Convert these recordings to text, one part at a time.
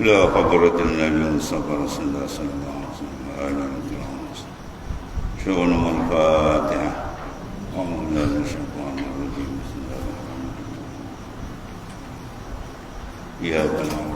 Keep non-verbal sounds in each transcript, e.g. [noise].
إلى حضرة النبي المصطفى صلى الله عليه وسلم. وعلى آله وصحبه شؤون الفاتحة. أعوذ بالله من الشيطان الرجيم. بسم الله الرحمن الرحيم. إياك نعبد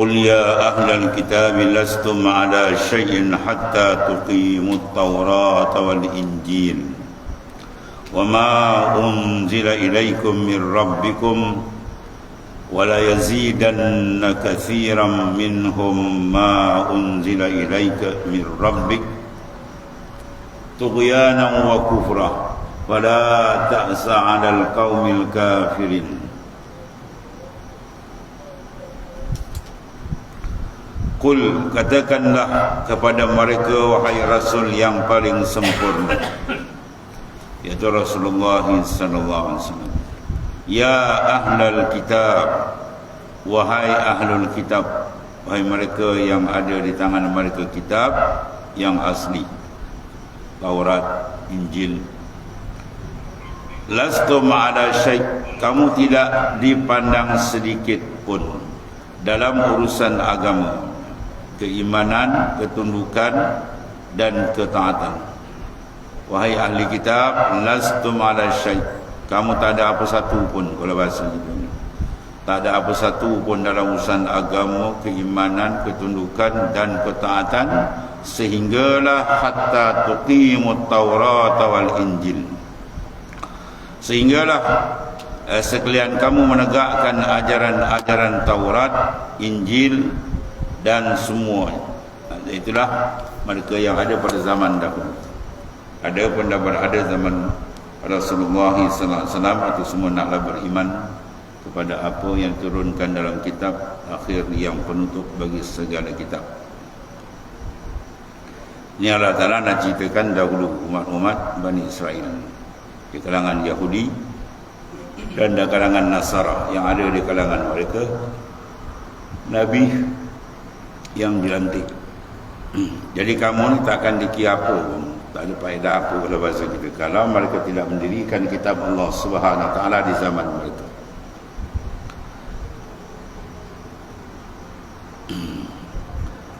قل يا أهل الكتاب لستم على شيء حتى تقيموا التوراة والإنجيل وما أنزل إليكم من ربكم ولا يزيدن كثيرا منهم ما أنزل إليك من ربك طغيانا وكفرا فلا تأس على القوم الكافرين Kul katakanlah kepada mereka wahai rasul yang paling sempurna. Yaitu Rasulullah sallallahu alaihi wasallam. Ya ahlal kitab wahai ahlul kitab wahai mereka yang ada di tangan mereka kitab yang asli. Taurat Injil. Lastum ala syait Kamu tidak dipandang sedikit pun Dalam urusan agama Keimanan, ketundukan Dan ketaatan. Wahai ahli kitab Lastum ala syait Kamu tak ada apa satu pun Kalau bahasa kita Tak ada apa satu pun dalam urusan agama Keimanan, ketundukan dan ketaatan Sehinggalah Hatta tuqimut taurat wal injil. Sehinggalah eh, sekalian kamu menegakkan ajaran-ajaran Taurat, Injil dan semua. Itulah mereka yang ada pada zaman dahulu. Ada pun dah berada zaman Rasulullah SAW atau semua naklah beriman kepada apa yang turunkan dalam kitab akhir yang penutup bagi segala kitab. Ini Allah Ta'ala nak ceritakan dahulu umat-umat Bani Israel di kalangan Yahudi dan di kalangan Nasara yang ada di kalangan mereka Nabi yang dilantik. Jadi kamu ni takkan dikira apa pun. Tak ada faedah apa kalau bahasa kita. Kalau mereka tidak mendirikan kitab Allah subhanahu wa ta'ala di zaman mereka.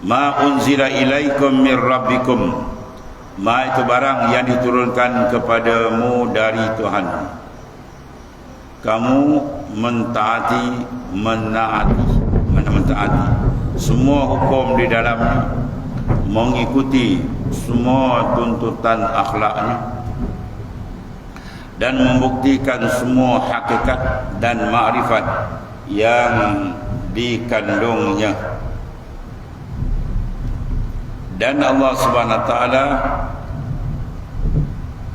Ma unzila ilaikum min rabbikum. Ma itu barang yang diturunkan kepadamu dari Tuhan. Kamu mentaati, menaati. Mana mentaati Semua hukum di dalamnya Mengikuti semua tuntutan akhlaknya Dan membuktikan semua hakikat dan ma'rifat Yang dikandungnya. Dan Allah Subhanahu taala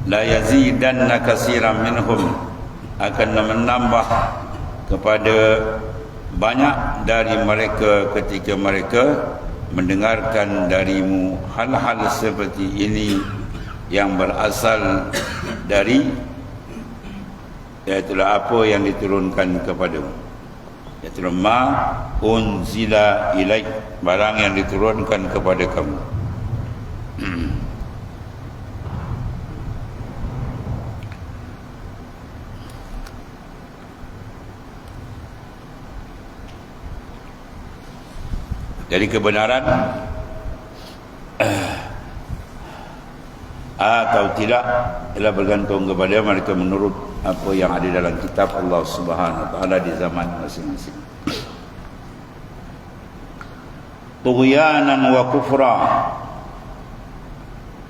la yazidanna kaseeran minhum akan menambah kepada banyak dari mereka ketika mereka mendengarkan darimu hal-hal seperti ini yang berasal dari iaitu apa yang diturunkan kepadamu. Iaitu ma unzila ilaik barang yang diturunkan kepada kamu Jadi kebenaran uh, atau tidak ialah bergantung kepada mereka menurut apa yang ada dalam kitab Allah Subhanahu wa taala di zaman masing-masing. Tughyanan wa kufra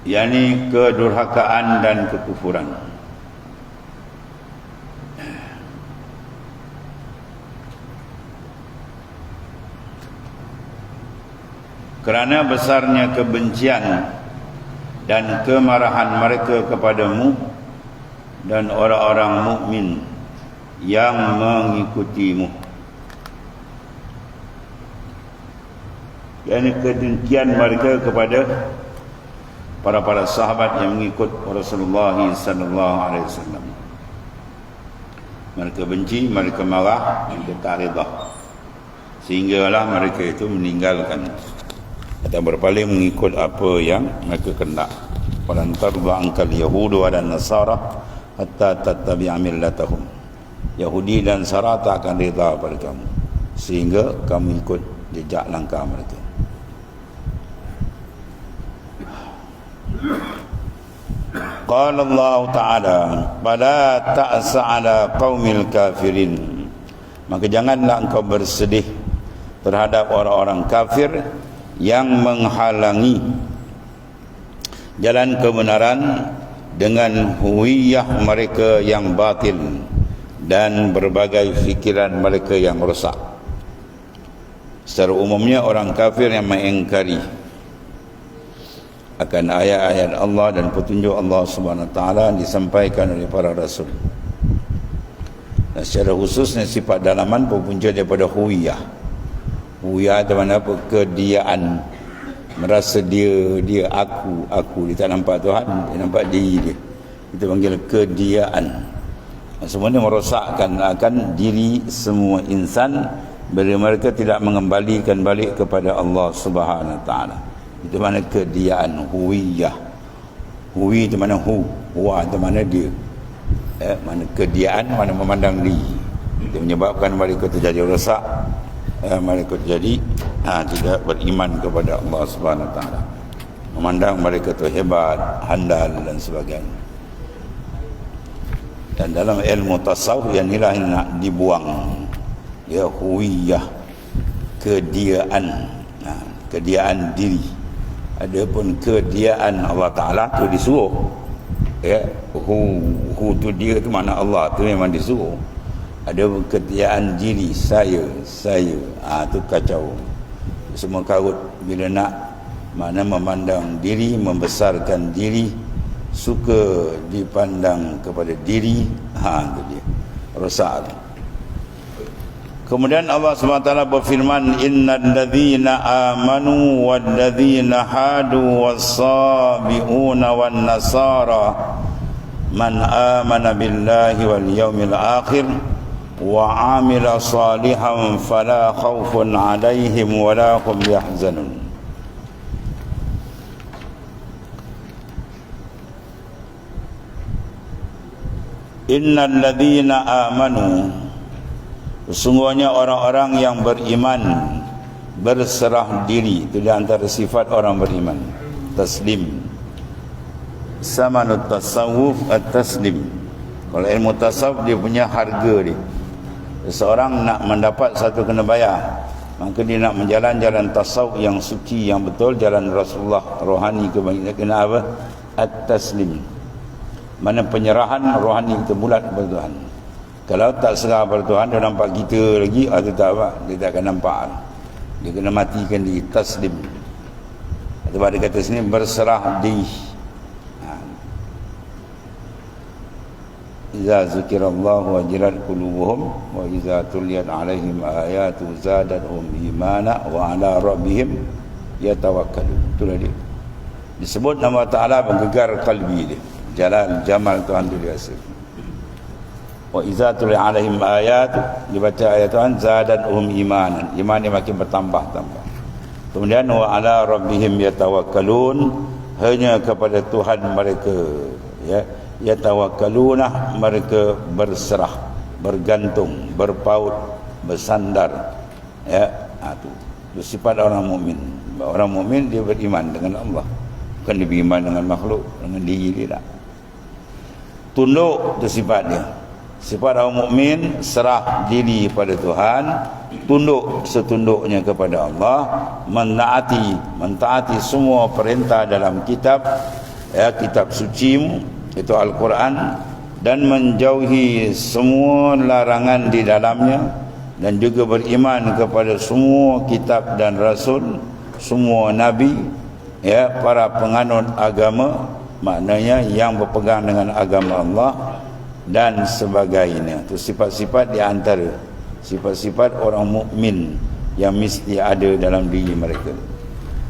yakni kedurhakaan dan kekufuran kerana besarnya kebencian dan kemarahan mereka kepadamu dan orang-orang mukmin yang mengikutimu yakni kedengkian mereka kepada para-para sahabat yang mengikut Rasulullah sallallahu alaihi wasallam. Mereka benci, mereka marah, mereka tak redha. Sehinggalah mereka itu meninggalkan atau berpaling mengikut apa yang mereka kendak. Falan tarda ankal yahudu wa nasara hatta tattabi'a millatahum. Yahudi dan Nasara tak akan redha pada kamu sehingga kamu ikut jejak langkah mereka. Qala Allah Ta'ala Pada ta'sa ala qawmil kafirin Maka janganlah engkau bersedih Terhadap orang-orang kafir Yang menghalangi Jalan kebenaran Dengan huiyah mereka yang batil Dan berbagai fikiran mereka yang rosak Secara umumnya orang kafir yang mengingkari akan ayat-ayat Allah dan petunjuk Allah Subhanahu taala disampaikan oleh para rasul. Dan secara khususnya sifat dalaman berpunca daripada huwiyah. Huwiyah itu mana apa? Kediaan. Merasa dia, dia aku, aku. Dia tak nampak Tuhan, dia nampak diri dia. Kita panggil kediaan. Semuanya merosakkan akan diri semua insan bila mereka tidak mengembalikan balik kepada Allah Subhanahu taala itu mana kediaan huwiyah huwi itu mana hu huwa itu mana dia eh, mana kediaan mana memandang diri itu menyebabkan mereka terjadi rosak eh, mereka terjadi ha, tidak beriman kepada Allah Subhanahu taala. Memandang mereka itu hebat handal dan sebagainya. Dan dalam ilmu tasawuf yang yang nak dibuang. Ya huwiyah kediaan. Ha, kediaan diri. Adapun kediaan Allah Taala tu disuruh. Ya, hu hu tu dia tu mana Allah tu memang disuruh. Ada kediaan diri saya, saya. Ah tu kacau. Semua karut bila nak mana memandang diri, membesarkan diri, suka dipandang kepada diri, ha tu dia. Rosak. Tu. Kemudian Allah SWT berfirman Innal ladhina amanu wal ladhina hadu wal sabi'una wal nasara Man amana billahi wal yawmil akhir Amila salihan fala khawfun alaihim wala hum yahzanun Innal ladhina amanu Sesungguhnya orang-orang yang beriman berserah diri itu di antara sifat orang beriman. Taslim. Samanut tasawuf at-taslim. Kalau ilmu tasawuf dia punya harga dia. Seseorang nak mendapat satu kena bayar. Maka dia nak menjalan-jalan tasawuf yang suci yang betul jalan Rasulullah rohani kebanyakan kena apa? At-taslim. Mana penyerahan rohani kita bulat kepada Tuhan. Kalau tak serah pada Tuhan Dia nampak kita lagi Atau ah, tak apa Dia tak akan nampak Dia kena matikan di taslim Sebab dia kata sini Berserah di Iza zukirallahu wajirat kulubuhum Wa iza tuliyat alaihim ayatu Zadadhum imana Wa ala rabbihim Yatawakkalu Itulah dia. Disebut nama Ta'ala Menggegar kalbi dia. Jalan Jamal Tuhan tu biasa. Wa iza tuli alaihim ayat dibaca ayat Tuhan zadat uhum imanan iman dia makin bertambah-tambah. Kemudian wa ala rabbihim yatawakkalun hanya kepada Tuhan mereka ya yatawakkaluna mereka berserah bergantung berpaut bersandar. Ya itu ha, sifat orang mukmin. Orang mukmin dia beriman dengan Allah. Bukan dia beriman dengan makhluk dengan diri dia tak. Tunduk itu sifat dia. Sifat orang mukmin serah diri pada Tuhan, tunduk setunduknya kepada Allah, menaati, mentaati semua perintah dalam kitab ya kitab suci itu Al-Quran. Dan menjauhi semua larangan di dalamnya. Dan juga beriman kepada semua kitab dan rasul. Semua nabi. Ya para penganut agama. Maknanya yang berpegang dengan agama Allah dan sebagainya. Itu sifat-sifat di antara. Sifat-sifat orang mukmin yang mesti ada dalam diri mereka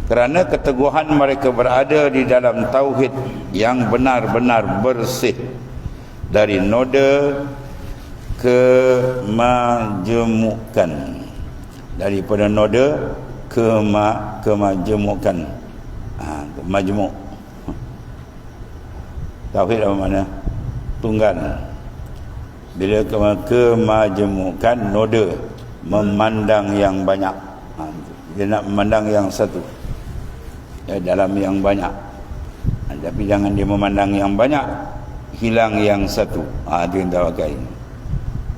kerana keteguhan mereka berada di dalam tauhid yang benar-benar bersih. Dari noda ke majemukan daripada noda ke ma ke majemukan ha, majemuk tauhid apa mana tunggal. Bila ke, ke majemukan noda memandang yang banyak. Ha, dia nak memandang yang satu ya, dalam yang banyak. Ha, tapi jangan dia memandang yang banyak hilang yang satu. Ha, itu yang tawakai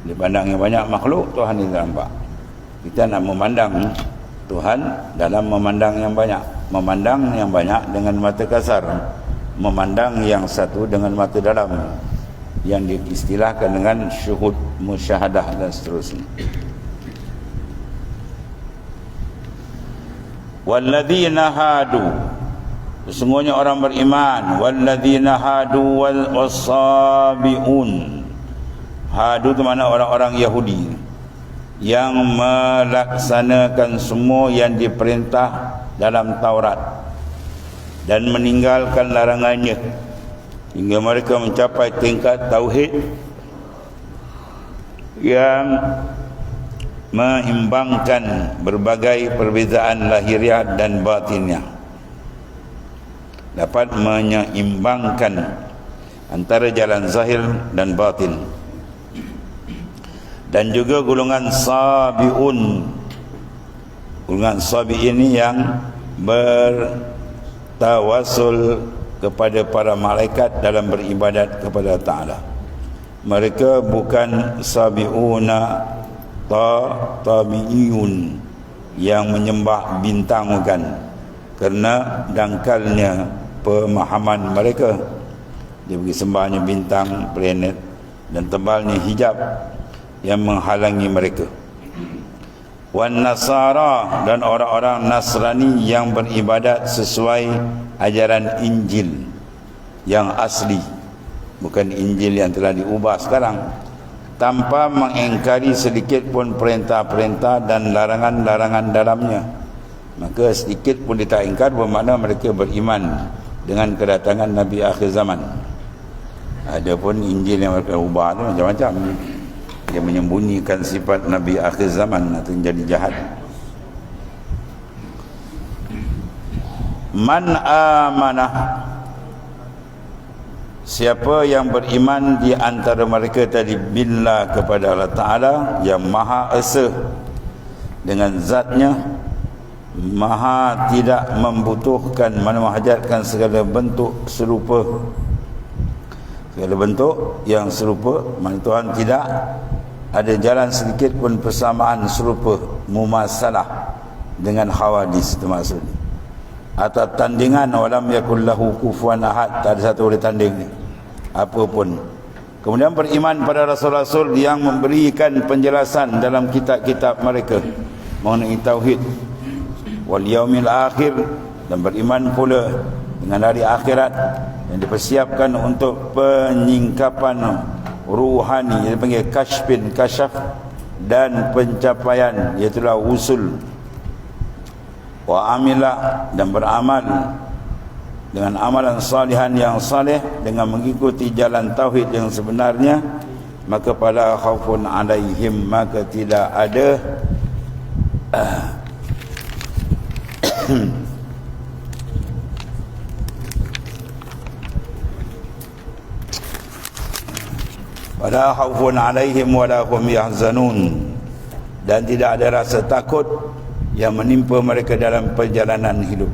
dia pandang yang banyak makhluk Tuhan itu nampak. Kita nak memandang Tuhan dalam memandang yang banyak. Memandang yang banyak dengan mata kasar. Memandang yang satu dengan mata dalam. Yang diistilahkan dengan syuhud musyahadah dan seterusnya walladzina hadu. Sesungguhnya orang beriman. Walladzina hadu wal wasabiun. Hadu itu mana orang-orang Yahudi. Yang melaksanakan semua yang diperintah dalam Taurat. Dan meninggalkan larangannya. Hingga mereka mencapai tingkat tauhid yang mengimbangkan berbagai perbezaan lahiriah dan batinnya. Dapat menyeimbangkan antara jalan zahir dan batin. Dan juga golongan sabiun. Golongan sabi ini yang bertawasul kepada para malaikat dalam beribadat kepada Ta'ala. Mereka bukan sabiuna ta tabi'iyun yang menyembah bintang bukan kerana dangkalnya pemahaman mereka. Dia pergi sembahnya bintang planet dan tebalnya hijab yang menghalangi mereka. Wan nasara dan orang-orang nasrani yang beribadat sesuai ajaran Injil yang asli. Bukan Injil yang telah diubah sekarang tanpa mengingkari sedikit pun perintah-perintah dan larangan-larangan dalamnya. Maka sedikit pun dia tak ingkar bermakna mereka beriman dengan kedatangan Nabi akhir zaman. Ada pun Injil yang mereka ubah tu macam-macam. Dia menyembunyikan sifat Nabi akhir zaman atau jadi jahat. Man amanah siapa yang beriman di antara mereka tadi billah kepada Allah Ta'ala yang maha esa dengan zatnya maha tidak membutuhkan menghajatkan segala bentuk serupa. Segala bentuk yang serupa mana Tuhan tidak. Ada jalan sedikit pun persamaan serupa mumasalah dengan hawadis itu maksud atau tandingan walam yakullahu kufuan ahad. Tak ada satu boleh tanding. Ni apa pun. Kemudian beriman pada rasul-rasul yang memberikan penjelasan dalam kitab-kitab mereka mengenai tauhid. Wal yaumil akhir. Dan beriman pula dengan hari akhirat yang dipersiapkan untuk penyingkapan ruhani. Yang dipanggil kashfin kasyaf dan pencapaian. Iaitu usul wa amila dan beramal dengan amalan salihan yang saleh dengan mengikuti jalan tauhid yang sebenarnya maka pada khaufun alaihim maka tidak ada [clears throat] wala khaufun alaihim wala hum yahzanun. Dan tidak ada rasa takut yang menimpa mereka dalam perjalanan hidup.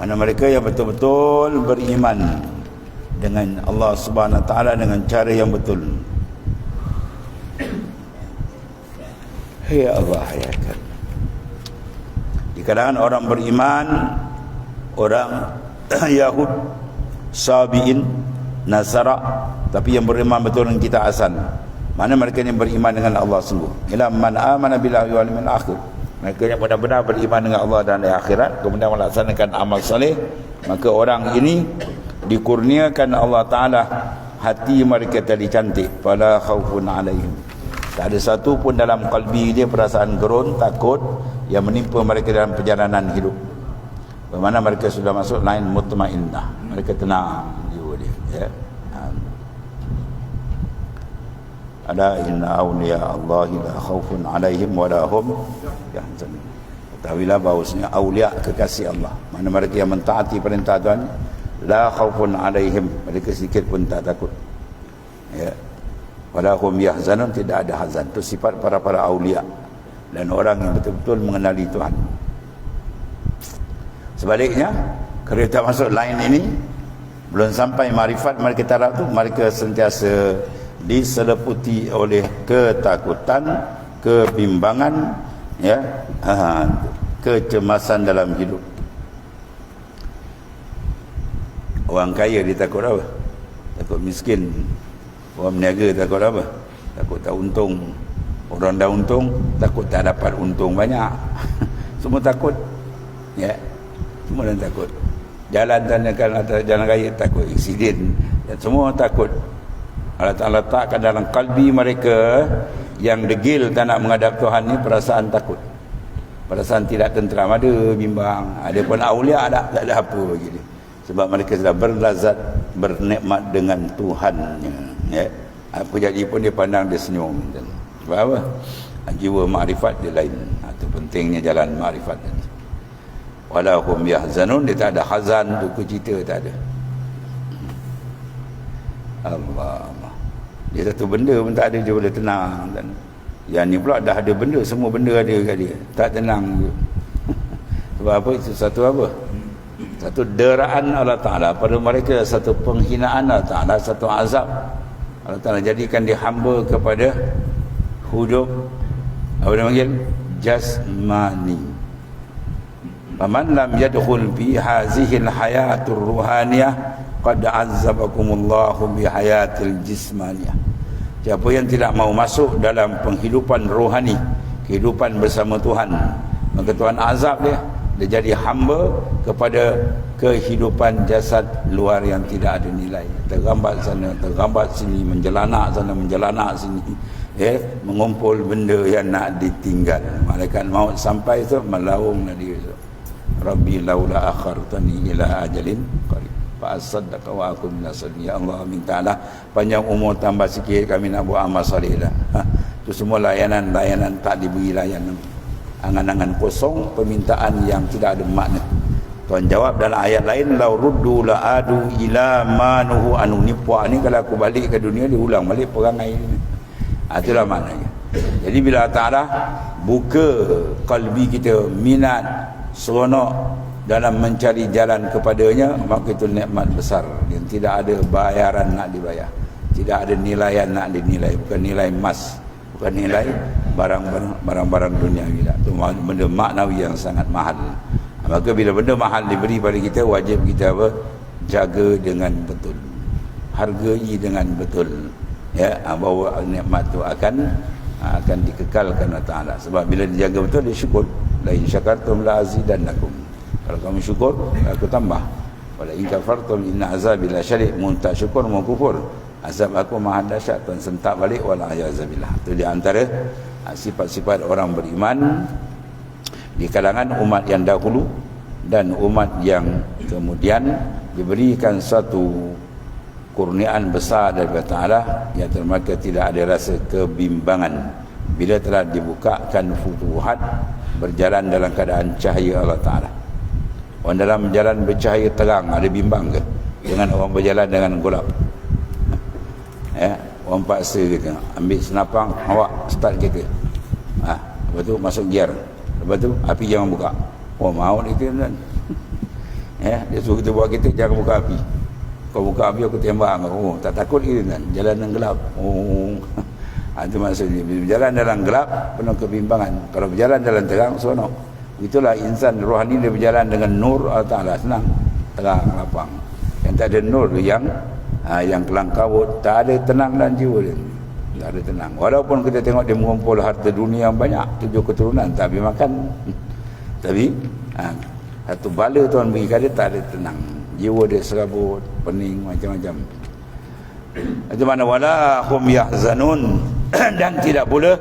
Mana mereka yang betul-betul beriman dengan Allah Subhanahu wa taala dengan cara yang betul. Ya Allah ya kan kalangan orang beriman orang [clears throat] Yahud Sabi'in Nasara Tapi yang beriman betul dengan kita asal Mana mereka yang beriman dengan Allah sungguh? Ila man amana billahi wal min akhir Mereka yang benar-benar beriman dengan Allah dan akhirat Kemudian melaksanakan amal saleh Maka orang ini Dikurniakan Allah Ta'ala Hati mereka tadi cantik Fala khawfun alaihim tak ada satu pun dalam kalbi dia perasaan gerun, takut yang menimpa mereka dalam perjalanan hidup. Bagaimana mereka sudah masuk lain mutmainnah. Mereka tenang jiwa dia. Ya. Ada inna awliya Allah la khawfun wa la hum yahzanun. Ketahuilah bahawasanya awliya kekasih Allah. Mana mereka yang mentaati perintah Tuhan la khawfun alaihim. Mereka sedikit pun tak takut. Ya walahum yahzanun tidak ada hazan itu sifat para para aulia dan orang yang betul-betul mengenali Tuhan sebaliknya kereta masuk lain ini belum sampai marifat mereka taraf tu mereka sentiasa diseleputi oleh ketakutan kebimbangan ya ha, kecemasan dalam hidup orang kaya dia takut apa takut miskin Orang meniaga takut apa? Takut tak untung. Orang dah untung, takut tak dapat untung banyak. [laughs] Semua takut. Ya. Semua dah takut. Jalan tanyakan atas jalan raya takut insiden. Semua takut. Allah Ta'ala letakkan dalam kalbi mereka yang degil tak nak menghadap Tuhan ni perasaan takut. Perasaan tidak tenteram. Ada bimbang. Ada pun awliya ada tak ada apa gitu. Sebab mereka sudah berlazat bernikmat dengan Tuhannya ya. Apa jadi pun dia pandang dia senyum. Sebab apa? Jiwa makrifat dia lain. Itu pentingnya jalan makrifat tadi. Walahum yahzanun. Dia tak ada hazan duka cita tak ada Allah dia satu benda pun tak ada dia boleh tenang. Dan yang ni pula dah ada benda semua benda ada kat dia. Tak tenang. [laughs] Sebab apa itu? Satu apa? Satu deraan Allah Ta'ala pada mereka satu penghinaan Allah Ta'ala satu azab. Allah Ta'ala jadikan dia hamba kepada hidup apa dia panggil? Jasmani. Faman lam yadkhul fi hazihi alhayatur ruhaniyah qad azzabakumullahu bi hayatil jismaniyah siapa yang tidak mau masuk dalam penghidupan rohani kehidupan bersama Tuhan maka Tuhan azab dia. Dia jadi hamba kepada kehidupan jasad luar yang tidak ada nilai. Tergambat sana tergambat sini menjelanak sana menjelanak sini. Ya mengumpul benda yang nak ditinggal. Malaikat maut sampai tu melaung dia tu. Rabbi laula akhartani ila ajalin qarib fa asaddaqa wa akun minasani ya Allah minta lah panjang umur tambah sikit kami nak buat amal soleh dah. Ha, tu semua layanan-layanan tak diberi layanan angan-angan kosong permintaan yang tidak ada makna. Tuhan jawab dalam ayat lain la ruddu la adu ila manuhu anu. Ni puak ni kalau aku balik ke dunia dia ulang balik perangai ni. Ha, itulah maknanya. Jadi bila Ta'ala buka kalbi kita minat seronok dalam mencari jalan kepadanya maka itu nikmat besar. Yang tidak ada bayaran nak dibayar. Tidak ada nilaian nak dinilai. Bukan nilai emas. Bukan nilai barang-barang dunia itu benda maknawi yang sangat mahal. Maka bila benda mahal diberi pada kita wajib kita apa? Jaga dengan betul. Hargai dengan betul. Ya bahawa nikmat itu akan akan dikekalkan oleh Ta'ala. Sebab bila dijaga betul dia syukur. La in syakartum la azidannakum kalau kamu syukur aku tambah. Wala in kafartum inna azabi la syari' mun tak syukur mau kufur. Azab aku maha dahsyat tuan sentak balik wala ayazabillah itu di antara ah, sifat-sifat orang beriman di kalangan umat yang dahulu dan umat yang kemudian diberikan satu kurniaan besar daripada Ta'ala yang termaka tidak ada rasa kebimbangan. Bila telah dibukakan futuhat berjalan dalam keadaan cahaya Allah Ta'ala orang dalam berjalan bercahaya terang ada bimbang ke? Dengan orang berjalan dengan gelap. Ya orang paksa kita ambil senapang awak start kereta ha, lepas tu masuk gear. Lepas tu api jangan buka. Oh maut itu kan ya dia suruh kita buat kita jangan buka api. Kau buka api aku tembak oh tak takut gitu kan jalan yang gelap. Oh. [laughs] Ha, itu maksudnya. Berjalan dalam gelap penuh kebimbangan. Kalau berjalan dalam terang seronok itulah insan rohani dia berjalan dengan nur Allah Ta'ala. Senang. Terang lapang. Yang tak ada nur yang ha, yang kelang kabut. Tak ada tenang dan jiwa dia. Tak ada tenang. Walaupun kita tengok dia mengumpul harta dunia yang banyak tujuh keturunan tapi makan. [laughs] Tapi ha, satu bala Tuhan beri dia tak ada tenang. Jiwa dia serabut pening macam-macam. Macam mana wala hum yahzanun. [clears throat] Dan tidak pula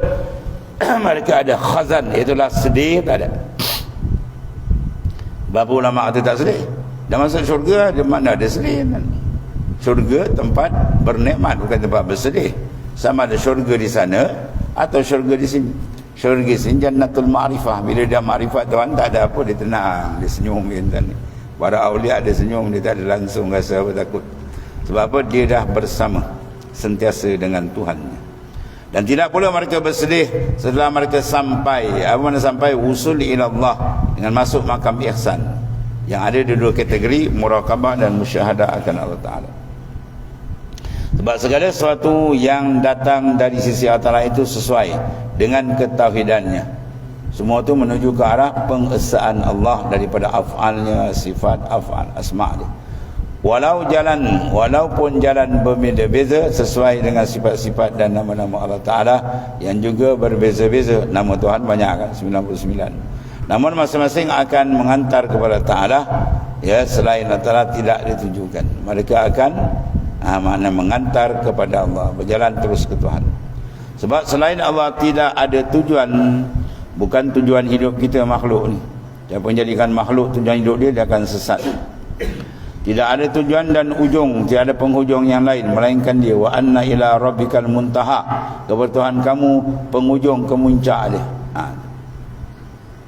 [clears throat] mereka ada khazan. Itulah sedih tak ada Berapa ulama kata tak sedih dan masuk syurga di mana ada sedih syurga tempat bernikmat bukan tempat bersedih. Sama ada syurga di sana atau syurga di sini. Syurga di sini jannatul ma'rifah. Bila dia ma'rifat Tuhan tak ada apa dia tenang. Dia senyum dia para awliya ada senyum dia tak ada langsung rasa apa takut. Sebab apa? Dia dah bersama sentiasa dengan Tuhan dan tidak pula mereka bersedih setelah mereka sampai apa mana sampai usul ila Allah dengan masuk makam ihsan yang ada di dua kategori muraqabah dan musyahadah akan Allah Taala sebab segala sesuatu yang datang dari sisi Allah Ta'ala itu sesuai dengan ketauhidannya. Semua itu menuju ke arah pengesaan Allah daripada af'alnya, sifat af'al, asma' dia. Walau jalan, walaupun jalan berbeza-beza sesuai dengan sifat-sifat dan nama-nama Allah Ta'ala yang juga berbeza-beza. Nama Tuhan banyak kan, 99. Namun masing-masing akan menghantar kepada Ta'ala ya selain Ta'ala tidak ditunjukkan. Mereka akan ha, makna mengantar kepada Allah berjalan terus ke Tuhan sebab selain Allah tidak ada tujuan bukan tujuan hidup kita makhluk ni siapa menjadikan makhluk tujuan hidup dia dia akan sesat tidak ada tujuan dan ujung tidak ada penghujung yang lain melainkan dia. Wa anna ila rabbikal muntaha. Kepada Tuhan kamu penghujung kemuncak dia. Ha.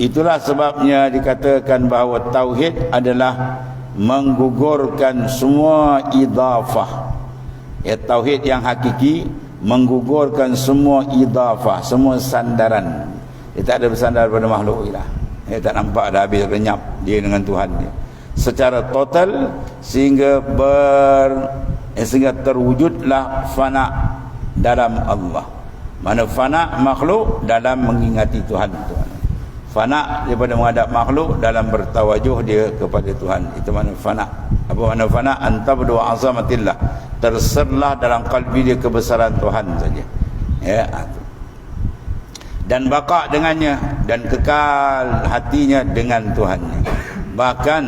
itulah sebabnya dikatakan bahawa tauhid adalah menggugurkan semua idafah. Ya tauhid yang hakiki menggugurkan semua idafah semua sandaran. Dia tak ada bersandar pada makhluk lah. Dia tak nampak dah habis lenyap dia dengan Tuhan dia secara total sehingga ber eh, sehingga terwujudlah fana dalam Allah. Mana fana makhluk dalam mengingati Tuhan. Tuhan. Fana daripada menghadap makhluk dalam bertawajuh dia kepada Tuhan. Itu mana fana. Apa mana fana? Antabdu azamatillah. Terserlah dalam kalbi dia kebesaran Tuhan saja. Ya dan baka dengannya dan kekal hatinya dengan Tuhannya. Bahkan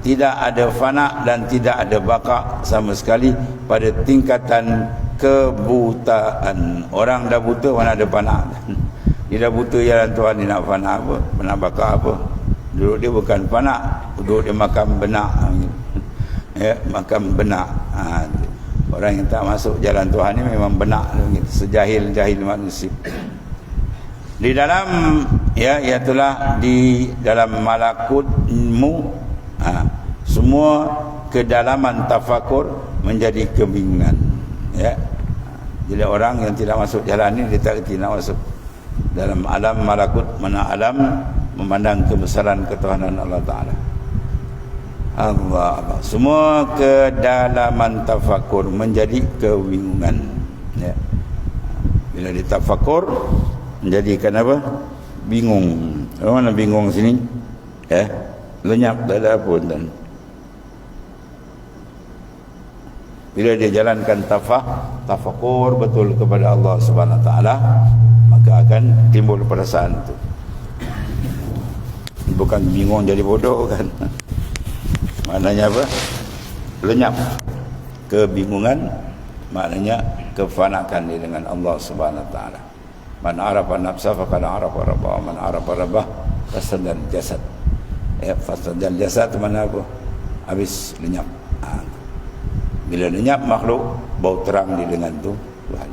tidak ada fana dan tidak ada baka sama sekali pada tingkatan kebutaan. Orang dah buta mana ada fana? [laughs] Dia dah buta jalan Tuhan dia nak fana apa? Nak bakar apa? Duduk dia bukan fana duduk dia makan benak. [laughs] Ya makan benak. Ha, orang yang tak masuk jalan Tuhan ni memang benak. Sejahil-jahil manusia. Di dalam ya itulah di dalam malakutmu ha, semua kedalaman tafakur menjadi kebingungan ya jadi orang yang tidak masuk jalan ni dia tak kerti nak masuk dalam alam malakut mana alam memandang kebesaran ketuhanan Allah Taala. Allah, Allah. Semua kedalaman tafakur menjadi kebingungan. Ya. Bila ditafakur menjadikan apa? Bingung. Mana bingung sini? Ya. Lenyap tak ada apa dan Bila dia jalankan tafah, tafakur betul kepada Allah Subhanahu taala, maka akan timbul perasaan itu bukan bingung jadi bodoh kan? Maknanya apa? Lenyap. Kebingungan maknanya kefanakan dia dengan Allah Subhanahu taala. Man arafa nafsa faqad arafa rabbah. Man arafa rabbah fasadal jasad ya fasadal jasad mana apa habis lenyap. Ha. bila lenyap makhluk bau terang di dengan tu Tuhan.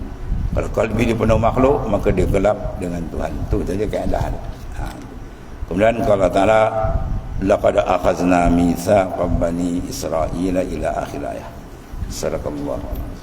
Kalau kalbi dia penuh makhluk maka dia gelap dengan Tuhan. Itu saja keadaan. Ha. kemudian kalau Ta'ala laqad akhazna mithaqa bani israila ila akhir ayat sadakallahu